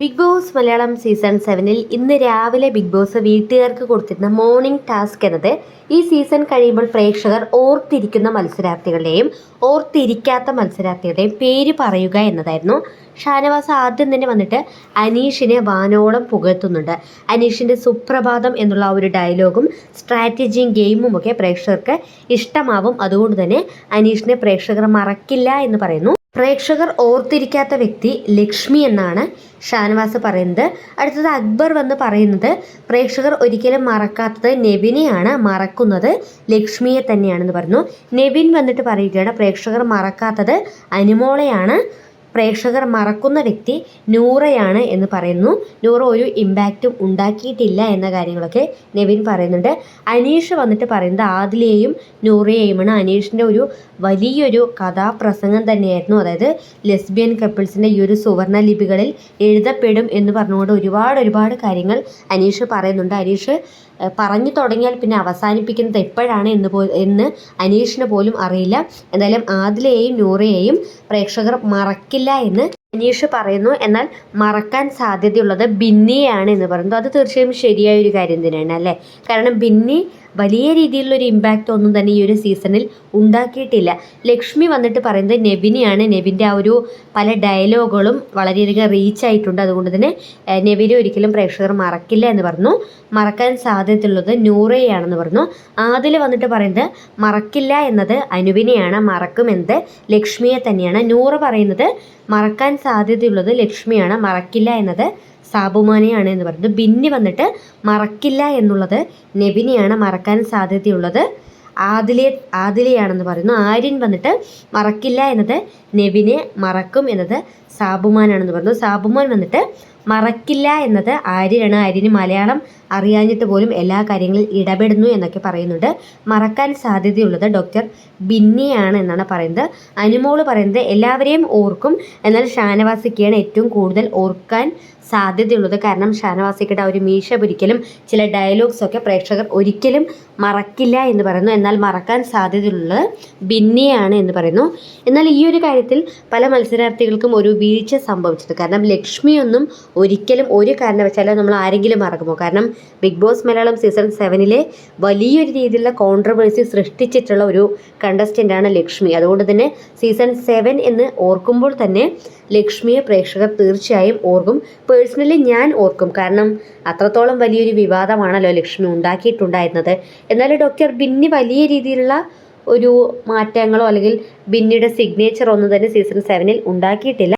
Big Boss Malayalam season സെവനിൽ ഇന്ന് രാവിലെ ബിഗ് ബോസ് വീട്ടുകാർക്ക് കൊടുത്തിരുന്ന മോർണിംഗ് ടാസ്ക് എന്നത് ഈ സീസൺ കഴിയുമ്പോൾ പ്രേക്ഷകർ ഓർത്തിരിക്കുന്ന മത്സരാർത്ഥികളുടെയും ഓർത്തിരിക്കാത്ത മത്സരാർത്ഥികളുടെയും പേര് പറയുക എന്നതായിരുന്നു. ഷാനവാസ് ആദ്യം തന്നെ വന്നിട്ട് അനീഷിനെ വാനോളം പുകഴ്ത്തുന്നുണ്ട്. അനീഷിന്റെ സുപ്രഭാതം എന്നുള്ള ഒരു ഡയലോഗും സ്ട്രാറ്റജിയും ഗെയിമും ഒക്കെ പ്രേക്ഷകർക്ക് ഇഷ്ടമാവും. അതുകൊണ്ട് തന്നെ അനീഷിനെ പ്രേക്ഷകർ മറക്കില്ല എന്ന് പറയുന്നു. പ്രേക്ഷകർ ഓർത്തിരിക്കാത്ത വ്യക്തി ലക്ഷ്മി എന്നാണ് ഷാനവാസ് പറയുന്നത്. അടുത്തത് അക്ബർ വന്ന് പറയുന്നത് പ്രേക്ഷകർ ഒരിക്കലും മറക്കാത്തത് നെവിനെയാണ് മറക്കുന്നത് ലക്ഷ്മിയെ തന്നെയാണെന്ന് പറഞ്ഞു. നെവിൻ വന്നിട്ട് പറയുകയാണ് പ്രേക്ഷകർ മറക്കാത്തത് അനുമോളെയാണ്. പ്രേക്ഷകർ മറക്കുന്ന വ്യക്തി നൂറയാണ് എന്ന് പറയുന്നു. നൂറ ഒരു ഇമ്പാക്റ്റും ഉണ്ടാക്കിയിട്ടില്ല എന്ന കാര്യങ്ങളൊക്കെ നെവിൻ പറയുന്നുണ്ട്. അനീഷ് വന്നിട്ട് പറയുന്നത് ആദിലെയും നൂറയെയുമാണ്. അനീഷിന്റെ ഒരു വലിയൊരു കഥാപ്രസംഗം തന്നെയായിരുന്നു. അതായത് ലെസ്ബിയൻ കപ്പിൾസിന്റെ ഈ ഒരു സുവർണ ലിപികളിൽ എഴുതപ്പെടും എന്ന് പറഞ്ഞുകൊണ്ട് ഒരുപാട് ഒരുപാട് കാര്യങ്ങൾ അനീഷ് പറയുന്നുണ്ട്. അനീഷ് പറഞ്ഞു തുടങ്ങിയാൽ പിന്നെ അവസാനിപ്പിക്കുന്നത് എപ്പോഴാണ് എന്ന് പോ എന്ന് അനീഷിന് പോലും അറിയില്ല. എന്തായാലും ആദിലെയും നൂറയെയും പ്രേക്ഷകർ മറക്കില്ല എന്ന് അനീഷ് പറയുന്നു എന്നാൽ മറക്കാൻ സാധ്യതയുള്ളത് ബിന്നിയാണ് എന്ന് പറയുന്നത് അത് തീർച്ചയായും ശരിയായ ഒരു കാര്യം തന്നെയാണ് അല്ലേ? കാരണം ബിന്നി വലിയ രീതിയിലുള്ള ഒരു ഇമ്പാക്റ്റ് ഒന്നും തന്നെ ഈ ഒരു സീസണിൽ ഉണ്ടാക്കിയിട്ടില്ല. ലക്ഷ്മി വന്നിട്ട് പറയുന്നത് നെവിനെയാണ്. നെവിന്റെ ആ ഒരു പല ഡയലോഗുകളും വളരെയധികം റീച്ച് ആയിട്ടുണ്ട്. അതുകൊണ്ട് തന്നെ നെവിനെ ഒരിക്കലും പ്രേക്ഷകർ മറക്കില്ല എന്ന് പറഞ്ഞു. മറക്കാൻ സാധ്യതയുള്ളത് നൂറയാണെന്ന് പറഞ്ഞു. ആദിൽ വന്നിട്ട് പറയുന്നത് മറക്കില്ല എന്നത് അനുവിനെയാണ് മറക്കുമെന്നത് ലക്ഷ്മിയെ തന്നെയാണ്. നൂറ് പറയുന്നത് മറക്കാൻ സാധ്യതയുള്ളത് ലക്ഷ്മിയാണ്. മറക്കില്ല എന്നത് സാബുമാനെയാണ് എന്ന് പറയുന്നത്. ബിന്നി വന്നിട്ട് മറക്കില്ല എന്നുള്ളത് നെബിനെയാണ് മറക്കാൻ സാധ്യതയുള്ളത്. ആദിലെ ആദിലെയാണെന്ന് പറയുന്നു. ആര്യൻ വന്നിട്ട് മറക്കില്ല എന്നത് നെവിനെ മറക്കും എന്നത് സാബുമാനാണെന്ന് പറഞ്ഞു. സാബുമാൻ വന്നിട്ട് മറക്കില്ല എന്നത് ആര്യനാണ്. ആര്യന് മലയാളം അറിയാഞ്ഞിട്ട് പോലും എല്ലാ കാര്യങ്ങളിൽ ഇടപെടുന്നു എന്നൊക്കെ പറയുന്നുണ്ട്. മറക്കാൻ സാധ്യതയുള്ളത് ഡോക്ടർ ബിന്നിയാണ് എന്നാണ് പറയുന്നത്. അനുമോൾ പറയുന്നത് എല്ലാവരെയും ഓർക്കും. എന്നാൽ ഷാനവാസിക്കാണ് ഏറ്റവും കൂടുതൽ ഓർക്കാൻ സാധ്യതയുള്ളത്. കാരണം ഷാനവാസിക്കയുടെ ആ ഒരു മീശ ഒരിക്കലും ചില ഡയലോഗ്സൊക്കെ പ്രേക്ഷകർ ഒരിക്കലും മറക്കില്ല എന്ന് പറയുന്നു. എന്നാൽ മറക്കാൻ സാധ്യതയുള്ളത് ബിന്നിയാണ് എന്ന് പറയുന്നു. എന്നാൽ ഈ ഒരു കാര്യത്തിൽ പല മത്സരാർത്ഥികൾക്കും ഒരു വീഴ്ച സംഭവിച്ചത് കാരണം ലക്ഷ്മിയൊന്നും ഒരിക്കലും ഒരു കാരണവശാലും നമ്മൾ ആരെങ്കിലും മറക്കുമോ? കാരണം ബിഗ് ബോസ് മലയാളം സീസൺ സെവനിലെ വലിയൊരു രീതിയിലുള്ള കോൺട്രവേഴ്സി സൃഷ്ടിച്ചിട്ടുള്ള ഒരു കണ്ടസ്റ്റന്റാണ് ലക്ഷ്മി. അതുകൊണ്ട് തന്നെ സീസൺ സെവൻ എന്ന് ഓർക്കുമ്പോൾ തന്നെ ലക്ഷ്മിയെ പ്രേക്ഷകർ തീർച്ചയായും ഓർക്കും. പേഴ്സണലി ഞാൻ ഓർക്കും. കാരണം അത്രത്തോളം വലിയൊരു വിവാദമാണല്ലോ ലക്ഷ്മി ഉണ്ടാക്കിയിട്ടുണ്ടായിരുന്നത്. എന്നാൽ ഡോക്ടർ ബിന്നി വലിയ രീതിയിലുള്ള ഒരു മാറ്റങ്ങളോ അല്ലെങ്കിൽ ബിന്നിയുടെ സിഗ്നേച്ചർ ഒന്നും തന്നെ സീസൺ സെവനിൽ ഉണ്ടാക്കിയിട്ടില്ല.